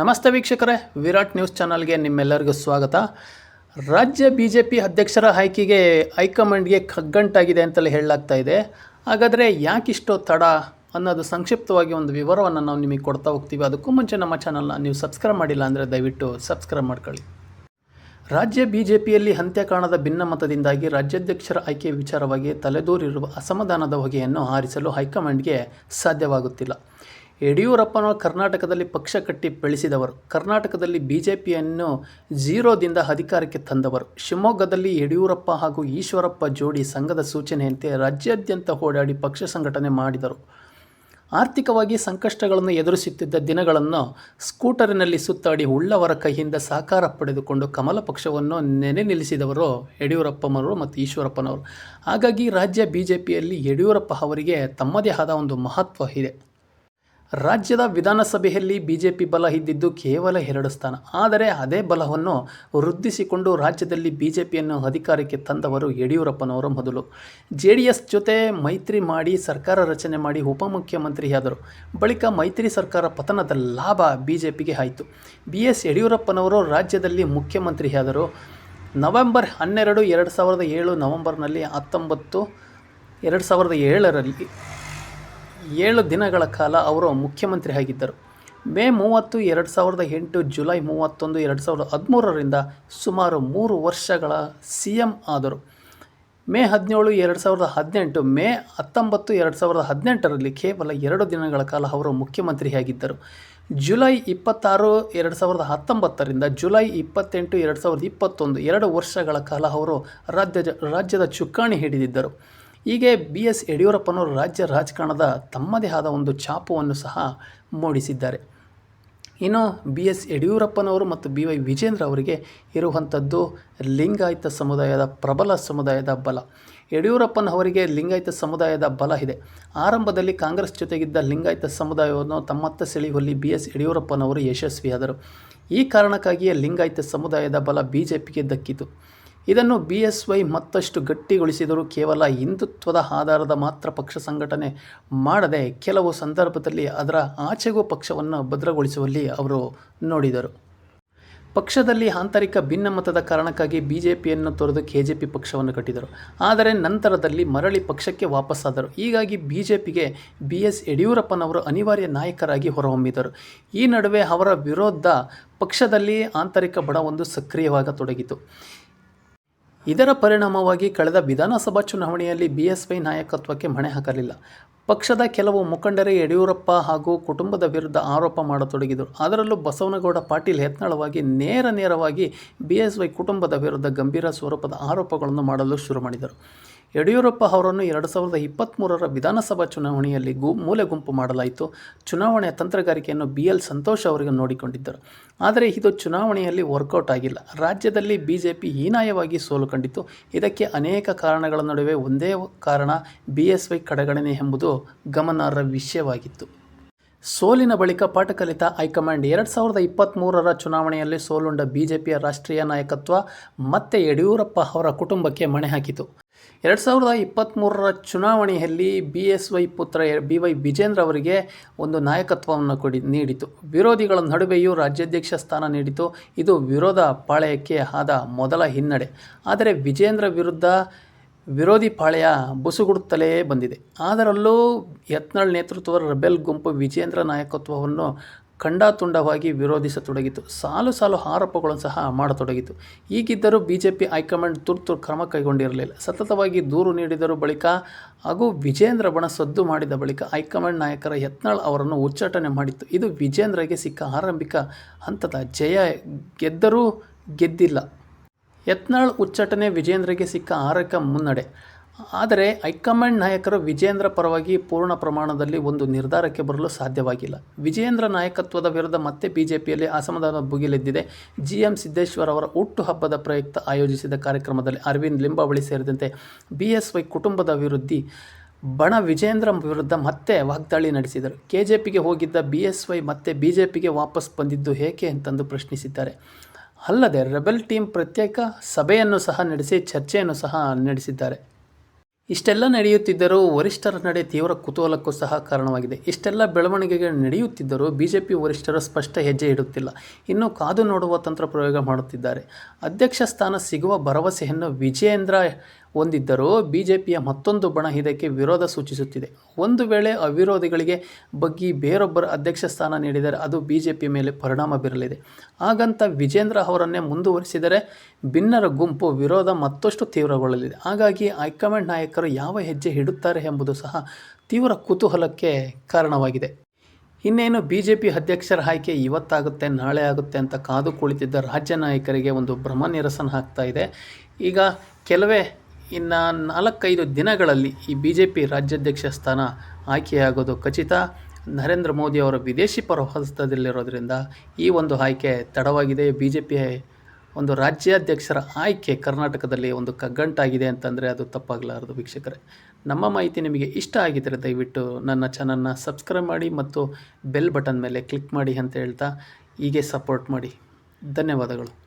ನಮಸ್ತೆ ವೀಕ್ಷಕರೇ, ವಿರಾಟ್ ನ್ಯೂಸ್ ಚಾನಲ್ಗೆ ನಿಮ್ಮೆಲ್ಲರಿಗೂ ಸ್ವಾಗತ. ರಾಜ್ಯ ಬಿ ಜೆ ಪಿ ಅಧ್ಯಕ್ಷರ ಆಯ್ಕೆಗೆ ಹೈಕಮಾಂಡ್ಗೆ ಕಗ್ಗಂಟಾಗಿದೆ ಅಂತಲೇ ಹೇಳಲಾಗ್ತಾ ಇದೆ. ಹಾಗಾದರೆ ಯಾಕಿಷ್ಟು ತಡ ಅನ್ನೋದು ಸಂಕ್ಷಿಪ್ತವಾಗಿ ಒಂದು ವಿವರವನ್ನು ನಾವು ನಿಮಗೆ ಕೊಡ್ತಾ ಹೋಗ್ತೀವಿ. ಅದಕ್ಕೂ ಮುಂಚೆ ನಮ್ಮ ಚಾನಲ್ನ ನೀವು ಸಬ್ಸ್ಕ್ರೈಬ್ ಮಾಡಿಲ್ಲ ಅಂದರೆ ದಯವಿಟ್ಟು ಸಬ್ಸ್ಕ್ರೈಬ್ ಮಾಡ್ಕೊಳ್ಳಿ. ರಾಜ್ಯ ಬಿಜೆಪಿಯಲ್ಲಿ ಅಂತ್ಯ ಕಾಣದ ಭಿನ್ನಮತದಿಂದಾಗಿ ರಾಜ್ಯಾಧ್ಯಕ್ಷರ ಆಯ್ಕೆ ವಿಚಾರವಾಗಿ ತಲೆದೋರಿರುವ ಅಸಮಾಧಾನದ ಹೊಗೆಯನ್ನು ಆರಿಸಲು ಹೈಕಮಾಂಡ್ಗೆ ಸಾಧ್ಯವಾಗುತ್ತಿಲ್ಲ. ಯಡಿಯೂರಪ್ಪನ ಕರ್ನಾಟಕದಲ್ಲಿ ಪಕ್ಷ ಕಟ್ಟಿ ಬೆಳೆಸಿದವರು. ಕರ್ನಾಟಕದಲ್ಲಿ ಬಿ ಜೆ ಪಿಯನ್ನು ಜೀರೋದಿಂದ ಅಧಿಕಾರಕ್ಕೆ ತಂದವರು. ಶಿವಮೊಗ್ಗದಲ್ಲಿ ಯಡಿಯೂರಪ್ಪ ಹಾಗೂ ಈಶ್ವರಪ್ಪ ಜೋಡಿ ಸಂಘದ ಸೂಚನೆಯಂತೆ ರಾಜ್ಯಾದ್ಯಂತ ಓಡಾಡಿ ಪಕ್ಷ ಸಂಘಟನೆ ಮಾಡಿದರು. ಆರ್ಥಿಕವಾಗಿ ಸಂಕಷ್ಟಗಳನ್ನು ಎದುರಿಸುತ್ತಿದ್ದ ದಿನಗಳನ್ನು ಸ್ಕೂಟರಿನಲ್ಲಿ ಸುತ್ತಾಡಿ ಉಳ್ಳವರ ಕೈಯಿಂದ ಸಾಕಾರ ಪಡೆದುಕೊಂಡು ಕಮಲ ಪಕ್ಷವನ್ನು ನೆನೆ ನಿಲ್ಲಿಸಿದವರು ಯಡಿಯೂರಪ್ಪನವರು ಮತ್ತು ಈಶ್ವರಪ್ಪನವರು. ಹಾಗಾಗಿ ರಾಜ್ಯ ಬಿ ಜೆ ಪಿಯಲ್ಲಿ ಯಡಿಯೂರಪ್ಪ ಅವರಿಗೆ ತಮ್ಮದೇ ಆದ ಒಂದು ಮಹತ್ವ ಇದೆ. ರಾಜ್ಯದ ವಿಧಾನಸಭೆಯಲ್ಲಿ ಬಿಜೆಪಿ ಬಲ ಇದ್ದಿದ್ದು ಕೇವಲ ಎರಡು ಸ್ಥಾನ. ಆದರೆ ಅದೇ ಬಲವನ್ನು ವೃದ್ಧಿಸಿಕೊಂಡು ರಾಜ್ಯದಲ್ಲಿ ಬಿಜೆಪಿಯನ್ನು ಅಧಿಕಾರಕ್ಕೆ ತಂದವರು ಯಡಿಯೂರಪ್ಪನವರು ಮೊದಲು. ಜೆ ಡಿ ಎಸ್ ಜೊತೆ ಮೈತ್ರಿ ಮಾಡಿ ಸರ್ಕಾರ ರಚನೆ ಮಾಡಿ ಉಪಮುಖ್ಯಮಂತ್ರಿಯಾದರು. ಬಳಿಕ ಮೈತ್ರಿ ಸರ್ಕಾರ ಪತನದ ಲಾಭ ಬಿಜೆಪಿಗೆ ಆಯಿತು. ಬಿ ಎಸ್ ಯಡಿಯೂರಪ್ಪನವರು ರಾಜ್ಯದಲ್ಲಿ ಮುಖ್ಯಮಂತ್ರಿಯಾದರು. ನವೆಂಬರ್ ಹನ್ನೆರಡು, ಎರಡು ಸಾವಿರದ ಏಳು, ನವೆಂಬರ್ನಲ್ಲಿ ಹತ್ತೊಂಬತ್ತು, ಎರಡು ಸಾವಿರದ ಏಳರಲ್ಲಿ ಏಳು ದಿನಗಳ ಕಾಲ ಅವರು ಮುಖ್ಯಮಂತ್ರಿ ಆಗಿದ್ದರು. ಮೇ ಮೂವತ್ತು, ಎರಡು ಸಾವಿರದ ಎಂಟು, ಜುಲೈ ಮೂವತ್ತೊಂದು, ಎರಡು ಸಾವಿರದ ಹದಿಮೂರರಿಂದ ಸುಮಾರು ಮೂರು ವರ್ಷಗಳ ಸಿ ಎಂ ಆದರು. ಮೇ ಹದಿನೇಳು, ಎರಡು ಸಾವಿರದ ಹದಿನೆಂಟು, ಮೇ ಹತ್ತೊಂಬತ್ತು, ಎರಡು ಸಾವಿರದ ಹದಿನೆಂಟರಲ್ಲಿ ಕೇವಲ ಎರಡು ದಿನಗಳ ಕಾಲ ಅವರು ಮುಖ್ಯಮಂತ್ರಿಯಾಗಿದ್ದರು ಜುಲೈ ಇಪ್ಪತ್ತಾರು, ಎರಡು ಸಾವಿರದ ಹತ್ತೊಂಬತ್ತರಿಂದ ಜುಲೈ ಇಪ್ಪತ್ತೆಂಟು, ಎರಡು ಸಾವಿರದ ಇಪ್ಪತ್ತೊಂದು, ಎರಡು ವರ್ಷಗಳ ಕಾಲ ಅವರು ರಾಜ್ಯದ ರಾಜ್ಯದ ಚುಕ್ಕಾಣಿ ಹಿಡಿದಿದ್ದರು. ಹೀಗೆ ಬಿ ಎಸ್ ಯಡಿಯೂರಪ್ಪನವರು ರಾಜ್ಯ ರಾಜಕಾರಣದ ತಮ್ಮದೇ ಆದ ಒಂದು ಛಾಪುವನ್ನು ಸಹ ಮೂಡಿಸಿದ್ದಾರೆ. ಇನ್ನು ಬಿ ಎಸ್ ಯಡಿಯೂರಪ್ಪನವರು ಮತ್ತು ಬಿ ವೈ ವಿಜೇಂದ್ರ ಅವರಿಗೆ ಇರುವಂಥದ್ದು ಲಿಂಗಾಯತ ಸಮುದಾಯದ ಪ್ರಬಲ ಸಮುದಾಯದ ಬಲ. ಯಡಿಯೂರಪ್ಪನವರಿಗೆ ಲಿಂಗಾಯತ ಸಮುದಾಯದ ಬಲ ಇದೆ. ಆರಂಭದಲ್ಲಿ ಕಾಂಗ್ರೆಸ್ ಜೊತೆಗಿದ್ದ ಲಿಂಗಾಯತ ಸಮುದಾಯವನ್ನು ತಮ್ಮತ್ತ ಸೆಳೆಯುವಲ್ಲಿ ಬಿ ಎಸ್ ಯಡಿಯೂರಪ್ಪನವರು ಯಶಸ್ವಿಯಾದರು. ಈ ಕಾರಣಕ್ಕಾಗಿಯೇ ಲಿಂಗಾಯತ ಸಮುದಾಯದ ಬಲ ಬಿ ಜೆ ಪಿಗೆ ದಕ್ಕಿತು. ಇದನ್ನು ಬಿ ಎಸ್ ವೈ ಮತ್ತಷ್ಟು ಗಟ್ಟಿಗೊಳಿಸಿದರು ಕೇವಲ ಹಿಂದುತ್ವದ ಆಧಾರದ ಮಾತ್ರ ಪಕ್ಷ ಸಂಘಟನೆ ಮಾಡದೆ ಕೆಲವು ಸಂದರ್ಭದಲ್ಲಿ ಅದರ ಆಚೆಗೂ ಪಕ್ಷವನ್ನು ಭದ್ರಗೊಳಿಸುವಲ್ಲಿ ಅವರು ನೋಡಿದರು. ಪಕ್ಷದಲ್ಲಿ ಆಂತರಿಕ ಭಿನ್ನಮತದ ಕಾರಣಕ್ಕಾಗಿ ಬಿ ಜೆ ಪಿಯನ್ನು ತೊರೆದು ಕೆ ಜೆ ಪಿ ಪಕ್ಷವನ್ನು ಕಟ್ಟಿದರು. ಆದರೆ ನಂತರದಲ್ಲಿ ಮರಳಿ ಪಕ್ಷಕ್ಕೆ ವಾಪಸ್ಸಾದರು. ಹೀಗಾಗಿ ಬಿ ಜೆ ಪಿಗೆ ಬಿ ಎಸ್ ಯಡಿಯೂರಪ್ಪನವರು ಅನಿವಾರ್ಯ ನಾಯಕರಾಗಿ ಹೊರಹೊಮ್ಮಿದರು. ಈ ನಡುವೆ ಅವರ ವಿರೋಧ ಪಕ್ಷದಲ್ಲಿ ಆಂತರಿಕ ಬಣವೊಂದು ಸಕ್ರಿಯವಾಗತೊಡಗಿತು. ಇದರ ಪರಿಣಾಮವಾಗಿ ಕಳೆದ ವಿಧಾನಸಭಾ ಚುನಾವಣೆಯಲ್ಲಿ ಬಿಎಸ್ವೈ ನಾಯಕತ್ವಕ್ಕೆ ಮಣೆ ಹಾಕಲಿಲ್ಲ. ಪಕ್ಷದ ಕೆಲವು ಮುಖಂಡರೇ ಯಡಿಯೂರಪ್ಪ ಹಾಗೂ ಕುಟುಂಬದ ವಿರುದ್ಧ ಆರೋಪ ಮಾಡತೊಡಗಿದರು. ಅದರಲ್ಲೂ ಬಸವನಗೌಡ ಪಾಟೀಲ್ ಯತ್ನಾಳವಾಗಿ ನೇರ ನೇರವಾಗಿ ಬಿ ಎಸ್ ವೈ ಕುಟುಂಬದ ವಿರುದ್ಧ ಗಂಭೀರ ಸ್ವರೂಪದ ಆರೋಪಗಳನ್ನು ಮಾಡಲು ಶುರು ಮಾಡಿದರು. ಯಡಿಯೂರಪ್ಪ ಅವರನ್ನು ಎರಡು ಸಾವಿರದ ಇಪ್ಪತ್ತ್ಮೂರರ ವಿಧಾನಸಭಾ ಚುನಾವಣೆಯಲ್ಲಿ ಗು, ಮೂಲೆ ಗುಂಪು ಮಾಡಲಾಯಿತು. ಚುನಾವಣೆಯ ತಂತ್ರಗಾರಿಕೆಯನ್ನು ಬಿ ಎಲ್ ಸಂತೋಷ್ ಅವರಿಗೆ ನೋಡಿಕೊಂಡಿದ್ದರು. ಆದರೆ ಇದು ಚುನಾವಣೆಯಲ್ಲಿ ವರ್ಕೌಟ್ ಆಗಿಲ್ಲ. ರಾಜ್ಯದಲ್ಲಿ ಬಿ ಜೆ ಪಿ ಹೀನಾಯವಾಗಿ ಸೋಲು ಕಂಡಿತು ಇದಕ್ಕೆ ಅನೇಕ ಕಾರಣಗಳ ನಡುವೆ ಒಂದೇ ಕಾರಣ ಬಿ ಎಸ್ ವೈ ಕಡೆಗಣನೆ ಎಂಬುದು ಗಮನಾರ್ಹ ವಿಷಯವಾಗಿತ್ತು. ಸೋಲಿನ ಬಳಿಕ ಪಾಠ ಕಲಿತ ಹೈಕಮಾಂಡ್ ಎರಡು ಸಾವಿರದ ಇಪ್ಪತ್ತ್ಮೂರರ ಚುನಾವಣೆಯಲ್ಲಿ ಸೋಲುಂಡ ಬಿಜೆಪಿಯ ರಾಷ್ಟ್ರೀಯ ನಾಯಕತ್ವ ಮತ್ತೆ ಯಡಿಯೂರಪ್ಪ ಅವರ ಕುಟುಂಬಕ್ಕೆ ಮಣೆ ಹಾಕಿತು. ಎರಡು ಸಾವಿರದ ಇಪ್ಪತ್ತ್ಮೂರರ ಚುನಾವಣೆಯಲ್ಲಿ ಬಿ ಎಸ್ ವೈ ಪುತ್ರ ಬಿ ವೈ ವಿಜೇಂದ್ರ ಅವರಿಗೆ ಒಂದು ನಾಯಕತ್ವವನ್ನು ಕೊಡಿ, ನೀಡಿತು. ವಿರೋಧಿಗಳ ನಡುವೆಯೂ ರಾಜ್ಯಾಧ್ಯಕ್ಷ ಸ್ಥಾನ ನೀಡಿತು. ಇದು ವಿರೋಧ ಪಾಳೆಯಕ್ಕೆ ಆದ ಮೊದಲ ಹಿನ್ನಡೆ. ಆದರೆ ವಿಜೇಂದ್ರ ವಿರುದ್ಧ ವಿರೋಧಿ ಪಾಳೆಯ ಬುಸುಗುಡುತ್ತಲೇ ಬಂದಿದೆ. ಅದರಲ್ಲೂ ಯತ್ನಾಳ್ ನೇತೃತ್ವದ ರೆಬೆಲ್ ಗುಂಪು ವಿಜೇಂದ್ರ ನಾಯಕತ್ವವನ್ನು ಖಂಡಾತುಂಡವಾಗಿ ವಿರೋಧಿಸತೊಡಗಿತು. ಸಾಲು ಸಾಲು ಆರೋಪಗಳನ್ನು ಸಹ ಮಾಡತೊಡಗಿತು. ಈಗಿದ್ದರೂ B J P high command ತುರ್ತು ಕ್ರಮ ಕೈಗೊಂಡಿರಲಿಲ್ಲ. ಸತತವಾಗಿ ದೂರು ನೀಡಿದರೂ ಬಳಿಕ ಹಾಗೂ ವಿಜೇಂದ್ರ ಬಣ ಸದ್ದು ಮಾಡಿದ ಬಳಿಕ ಹೈಕಮಾಂಡ್ ನಾಯಕರ ಯತ್ನಾಳ್ ಅವರನ್ನು ಉಚ್ಚಾಟನೆ ಮಾಡಿತ್ತು. ಇದು ವಿಜೇಂದ್ರಗೆ ಸಿಕ್ಕ ಆರಂಭಿಕ ಹಂತದ ಜಯ. ಗೆದ್ದರೂ ಗೆದ್ದಿಲ್ಲ. ಯತ್ನಾಳ್ ಉಚ್ಚಾಟನೆ ವಿಜೇಂದ್ರಗೆ ಸಿಕ್ಕ ಆರಕ ಮುನ್ನಡೆ. ಆದರೆ ಹೈಕಮಾಂಡ್ ನಾಯಕರು ವಿಜೇಂದ್ರ ಪರವಾಗಿ ಪೂರ್ಣ ಪ್ರಮಾಣದಲ್ಲಿ ಒಂದು ನಿರ್ಧಾರಕ್ಕೆ ಬರಲು ಸಾಧ್ಯವಾಗಿಲ್ಲ. ವಿಜೇಂದ್ರ ನಾಯಕತ್ವದ ವಿರುದ್ಧ ಮತ್ತೆ ಬಿಜೆಪಿಯಲ್ಲಿ ಅಸಮಾಧಾನ ಭುಗಿಲೆದ್ದಿದೆ. ಜಿ ಎಂ ಸಿದ್ದೇಶ್ವರ್ ಅವರ ಹುಟ್ಟುಹಬ್ಬದ ಪ್ರಯುಕ್ತ ಆಯೋಜಿಸಿದ ಕಾರ್ಯಕ್ರಮದಲ್ಲಿ ಅರವಿಂದ್ ಲಿಂಬಾವಳಿ ಸೇರಿದಂತೆ ಬಿ ಎಸ್ ವೈ ಕುಟುಂಬದ ವಿರುದ್ಧಿ ಬಣ ವಿಜೇಂದ್ರ ವಿರುದ್ಧ ಮತ್ತೆ ವಾಗ್ದಾಳಿ ನಡೆಸಿದರು. ಕೆ ಜೆ ಪಿಗೆ ಹೋಗಿದ್ದ ಬಿ ಎಸ್ ವೈ ಮತ್ತೆ ಪಿಗೆ ವಾಪಸ್ ಬಂದಿದ್ದು ಏಕೆ ಅಂತಂದು ಪ್ರಶ್ನಿಸಿದ್ದಾರೆ. ಅಲ್ಲದೆ ರೆಬೆಲ್ ಟೀಮ್ ಪ್ರತ್ಯೇಕ ಸಭೆಯನ್ನು ಸಹ ನಡೆಸಿ ಚರ್ಚೆಯನ್ನು ಸಹ ನಡೆಸಿದ್ದಾರೆ. ಇಷ್ಟೆಲ್ಲ ನಡೆಯುತ್ತಿದ್ದರೂ ವರಿಷ್ಠರ ನಡೆ ತೀವ್ರ ಕುತೂಹಲಕ್ಕೂ ಸಹ ಕಾರಣವಾಗಿದೆ. ಇಷ್ಟೆಲ್ಲ ಬೆಳವಣಿಗೆಗೆ ನಡೆಯುತ್ತಿದ್ದರೂ ಬಿಜೆಪಿ ವರಿಷ್ಠರು ಸ್ಪಷ್ಟ ಹೆಜ್ಜೆ ಇಡುತ್ತಿಲ್ಲ. ಇನ್ನು ಕಾದು ನೋಡುವ ತಂತ್ರ ಪ್ರಯೋಗ ಮಾಡುತ್ತಿದ್ದಾರೆ. ಅಧ್ಯಕ್ಷ ಸ್ಥಾನ ಸಿಗುವ ಭರವಸೆಯನ್ನು ವಿಜಯೇಂದ್ರ ಹೊಂದಿದ್ದರೂ ಬಿಜೆಪಿಯ ಮತ್ತೊಂದು ಬಣ ಇದಕ್ಕೆ ವಿರೋಧ ಸೂಚಿಸುತ್ತಿದೆ. ಒಂದು ವೇಳೆ ಅವಿರೋಧಿಗಳಿಗೆ ಬಗ್ಗಿ ಬೇರೊಬ್ಬರ ಅಧ್ಯಕ್ಷ ಸ್ಥಾನ ನೀಡಿದರೆ ಅದು ಬಿಜೆಪಿ ಮೇಲೆ ಪರಿಣಾಮ ಬೀರಲಿದೆ. ಹಾಗಂತ ವಿಜೇಂದ್ರ ಅವರನ್ನೇ ಮುಂದುವರಿಸಿದರೆ ಭಿನ್ನರ ಗುಂಪು ವಿರೋಧ ಮತ್ತಷ್ಟು ತೀವ್ರಗೊಳ್ಳಲಿದೆ. ಹಾಗಾಗಿ ಹೈಕಮಾಂಡ್ ನಾಯಕರು ಯಾವ ಹೆಜ್ಜೆ ಇಡುತ್ತಾರೆ ಎಂಬುದು ಸಹ ತೀವ್ರ ಕುತೂಹಲಕ್ಕೆ ಕಾರಣವಾಗಿದೆ. ಇನ್ನೇನು ಬಿ ಜೆ ಪಿ ಅಧ್ಯಕ್ಷರ ಆಯ್ಕೆ ಇವತ್ತಾಗುತ್ತೆ, ನಾಳೆ ಆಗುತ್ತೆ ಅಂತ ಕಾದು ಕುಳಿತಿದ್ದ ರಾಜ್ಯ ನಾಯಕರಿಗೆ ಒಂದು ಭ್ರಮ ನಿರಸನ ಆಗ್ತಾ ಇದೆ. ಈಗ ಕೆಲವೇ ಇನ್ನು ನಾಲ್ಕೈದು ದಿನಗಳಲ್ಲಿ ಈ ಬಿ ಜೆ ಪಿ ರಾಜ್ಯಾಧ್ಯಕ್ಷ ಸ್ಥಾನ ಆಯ್ಕೆಯಾಗೋದು ಖಚಿತ. ನರೇಂದ್ರ ಮೋದಿ ಅವರ ವಿದೇಶಿ ಪ್ರವಾಸದಲ್ಲಿರೋದ್ರಿಂದ ಈ ಒಂದು ಆಯ್ಕೆ ತಡವಾಗಿದೆ. ಬಿ ಜೆ ಪಿ ಒಂದು ರಾಜ್ಯಾಧ್ಯಕ್ಷರ ಆಯ್ಕೆ ಕರ್ನಾಟಕದಲ್ಲಿ ಒಂದು ಕಗ್ಗಂಟಾಗಿದೆ ಅಂತಂದರೆ ಅದು ತಪ್ಪಾಗಲಾರದು ವೀಕ್ಷಕರೇ. ನಮ್ಮ ಮಾಹಿತಿ ನಿಮಗೆ ಇಷ್ಟ ಆಗಿದ್ದರೆ ದಯವಿಟ್ಟು ನನ್ನ ಚಾನಲ್ನ ಸಬ್ಸ್ಕ್ರೈಬ್ ಮಾಡಿ ಮತ್ತು ಬೆಲ್ ಬಟನ್ ಮೇಲೆ ಕ್ಲಿಕ್ ಮಾಡಿ ಅಂತ ಹೇಳ್ತಾ ಹೀಗೆ ಸಪೋರ್ಟ್ ಮಾಡಿ. ಧನ್ಯವಾದಗಳು.